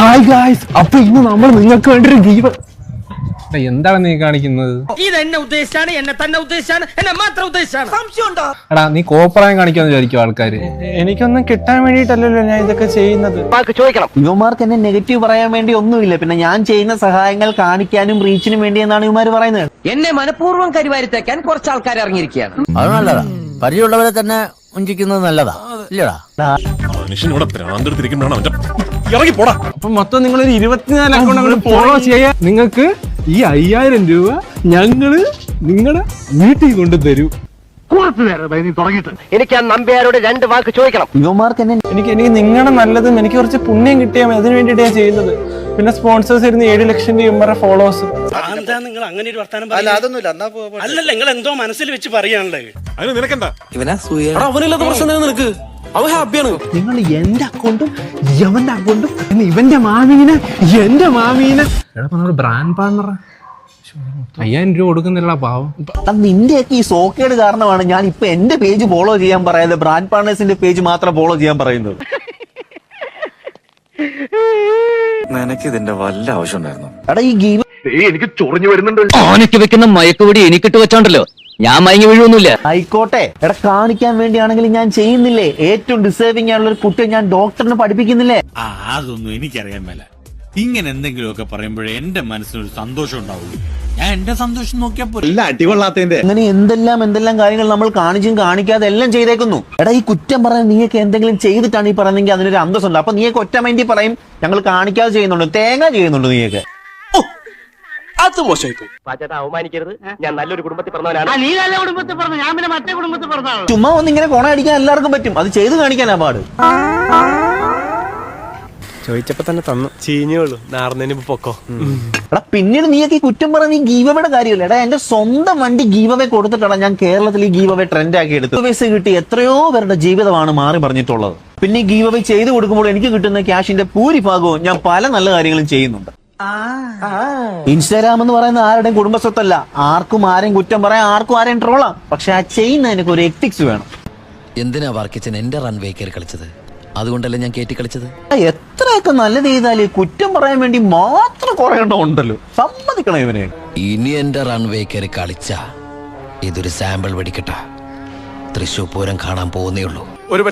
Hi guys അപ്പൊ ഇന്ന് നമ്മൾ നിങ്ങൾക്ക് വേണ്ടി ഒരു ഗീവ് എന്താണ് നീ കാണിക്കുന്നത്? ഇത് എന്നെ ഉദ്ദേശിച്ചാണ് എന്നെ തന്നെ ഉദ്ദേശിച്ചാണ് എന്നെ മാത്രം ഉദ്ദേശിച്ചാണ്. എടാ നീ കോപ്രായം കാണിക്കാന്ന് വിചാരിക്കും ആൾക്കാര്. എനിക്കൊന്നും കിട്ടാൻ വേണ്ടിട്ടല്ലല്ലോ ഞാൻ ഇതൊക്കെ ചെയ്യുന്നത്. ചോദിക്കണം. യുവമാർക്ക് എന്നെ നെഗറ്റീവ് പറയാൻ വേണ്ടി ഒന്നുമില്ല. പിന്നെ ഞാൻ ചെയ്യുന്ന സഹായങ്ങൾ കാണിക്കാനും റീച്ചിനും വേണ്ടി എന്നാണ് യുവമാർ പറയുന്നത്. എന്നെ മനഃപൂർവം കരിവാരിത്തേക്കാൻ കുറച്ച് ആൾക്കാർ ഇറങ്ങിയിരിക്കുകയാണ്. അത് നല്ലതാ. പരിചയമുള്ളവരെ തന്നെ ഉഞ്ചിക്കുന്നത് നല്ലതാ. ഇല്ലടാ. മനുഷ്യനോട് ഭ്രാന്തെടുത്തിരിക്കുമ്പോഴാണ് അവന്റെ ഇറങ്ങി പോടാ. അപ്പൊ മൊത്തം നിങ്ങൾ ഒരു ഇരുപത്തിനാല് അക്കൗണ്ട് അങ്ങോട്ട് ഫോളോ ചെയ്യാൻ നിങ്ങൾക്ക് ഈ അയ്യായിരം രൂപ ഞങ്ങൾ നിങ്ങളുടെ വീട്ടിൽ കൊണ്ട് തരും. എനിക്ക് ആ നമ്പ്യാരോട് രണ്ട് വാക്ക് ചോദിക്കണം. യുവമാർക്ക് എന്നെ എനിക്ക് എനിക്ക് നിങ്ങളുടെ നല്ലതും എനിക്ക് കുറച്ച് പുണ്യം കിട്ടിയാൽ മതി. അതിന് വേണ്ടിയിട്ട് ഞാൻ ചെയ്യുന്നത്. പിന്നെ സ്പോൺസേഴ്സ് ഇരുന്ന് ഏഴ് ലക്ഷം രൂപ ഫോളോവേഴ്സ് എന്താ നിങ്ങൾ അങ്ങനെ ഒരു വർത്താനം അല്ല അതൊന്നുമില്ല. അല്ലല്ല നിങ്ങൾ എന്തോ മനസ്സിൽ വെച്ച് പറയാനുള്ളത്. അതിന് നിനക്കെന്താ? അവനില്ലാത്ത പ്രശ്നം നിനക്ക്? അവൻ ഹാപ്പിയാണ് നിങ്ങൾ എന്റെ അക്കൗണ്ടും യവന്റെ അക്കൗണ്ടും പിന്നെ ഇവന്റെ മാമീനെ എന്റെ മാമീനെ. എടാ ബ്രാൻഡ് പാർട്ണറാ അയ്യായിരം രൂപ കൊടുക്കുന്നില്ല പാവം. നിന്റെയൊക്കെ ഈ സോക്കേട് കാരണമാണ് ഞാൻ ഇപ്പൊ എന്റെ പേജ് ഫോളോ ചെയ്യാൻ പറയാതെ ബ്രാൻഡ് പാർട്ണേഴ്സിന്റെ പേജ് മാത്രം ഫോളോ ചെയ്യാൻ പറയുന്നത്. നിനക്ക് ഇതിന്റെ വല്ല ആവശ്യമുണ്ടായിരുന്നു എടാ ഈ ഗെയിം എനിക്ക് ചൊറിഞ്ഞു വരുന്നുണ്ട് ഓനക്ക് വെക്കുന്ന മയക്കുപൊടി എനിക്കിട്ട് വെച്ചോണ്ടല്ലോ. ഞാൻ മയങ്ങി വീഴൊന്നുമില്ല ആയിക്കോട്ടെ. എടാ കാണിക്കാൻ വേണ്ടിയാണെങ്കിൽ ഞാൻ ചെയ്യുന്നില്ലേ? ഏറ്റവും ഡിസേർവിംഗ് ആയുള്ള ഒരു കുട്ടിയെ ഞാൻ ഡോക്ടറിനെ പഠിപ്പിക്കുന്നില്ലേ? ആ അതൊന്നും എനിക്കറിയാൻ മേല. ഇങ്ങനെ എന്തെങ്കിലും ഒക്കെ പറയുമ്പോഴേ എന്റെ മനസ്സിനൊരു സന്തോഷം ഉണ്ടാവും ഞാൻ എന്റെ സന്തോഷം നോക്കിയാ പോരെ. അങ്ങനെ എന്തെല്ലാം എന്തെല്ലാം കാര്യങ്ങൾ നമ്മൾ കാണിച്ചും കാണിക്കാതെ എല്ലാം ചെയ്തേക്കുന്നു. എടാ ഈ കുറ്റം പറയാൻ നീയൊക്കെ എന്തെങ്കിലും ചെയ്തിട്ടാണ് ഈ പറയുന്നെങ്കിൽ അതിനൊരു അന്തസ്സുണ്ട്. അപ്പൊ നീയൊക്കെ ഒറ്റ മൈൻഡിൽ പറയും ഞങ്ങൾ കാണിക്കാതെ ചെയ്യുന്നുണ്ട് തേങ്ങ ചെയ്യുന്നുണ്ട് നീയൊക്കെ. അത് മോശമായി പാച്ചേട്ടാ അവമാനിക്കരുത്. ഞാൻ നല്ലൊരു കുടുംബത്തിൽ പറഞ്ഞവനാണ്. നീ നല്ല കുടുംബത്തിൽ പറഞ്ഞു. ഞാൻ പിന്നെ മറ്റേ കുടുംബത്തിൽ പറഞ്ഞാണല്ലോ ചുമ്മാ ഒന്ന് ഇങ്ങനെ കൊണ അടിക്കാൻ എല്ലാവർക്കും പറ്റും. അത് ചെയ്ത് കാണിക്കാനാ പാട്. ചോദിച്ചപ്പോ തന്നെ തന്നു. ചീഞ്ഞോളൂ നാർന്നതിന് പൊക്കോ. എടാ പിന്നീട് നീയൊക്കെ ഈ കുറ്റം പറഞ്ഞ ഈ ഗീവയുടെ കാര്യമില്ല? എടാ എന്റെ സ്വന്തം വണ്ടി ഗീവവേ കൊടുത്തിട്ടാണ് ഞാൻ കേരളത്തിൽ ഈ ഗീവവേ ട്രെൻഡ് ആക്കി എടുത്തത്. പൈസ കിട്ടി എത്രയോ പേരുടെ ജീവിതമാണ് മാറി പറഞ്ഞിട്ടുള്ളത് പിന്നെ ഈ ഗീവവേ ചെയ്തു കൊടുക്കുമ്പോൾ എനിക്ക് കിട്ടുന്ന ക്യാഷിന്റെ ഭൂരിഭാഗവും ഞാൻ പല നല്ല കാര്യങ്ങളും ചെയ്യുന്നുണ്ട്. ഇൻസ്റ്റാഗ്രാം എന്ന് പറയുന്നത് ആരുടെയും കുടുംബസ്വത്തല്ല. ആർക്കും ആരെയും കുറ്റം പറയാം ആർക്കും ആരെയും ട്രോളാം പക്ഷെ ആ ചെയ്യുന്നതിനൊക്കെ ഒരു എത്തിക്സ് വേണം. എന്തിനാ വർക്കിച്ചൻ എന്റെ റൺവേ കയറി കളിച്ചത്? അതുകൊണ്ടല്ലേ ഞാൻ കയറ്റി കളിച്ചത്? എത്രയൊക്കെ നല്ലത് ചെയ്താൽ കുറ്റം പറയാൻ വേണ്ടി മാത്രം കുറെ ഉണ്ടല്ലോ. സമ്മതിക്കണം ഇവനെ. ഇനി എന്റെ റൺവേ കയറി കളിച്ച ഇതൊരു സാമ്പിൾ വെടിക്കട്ട. തൃശൂർ പൂരം കാണാൻ പോകുന്നേ ഉള്ളൂ. ഒരു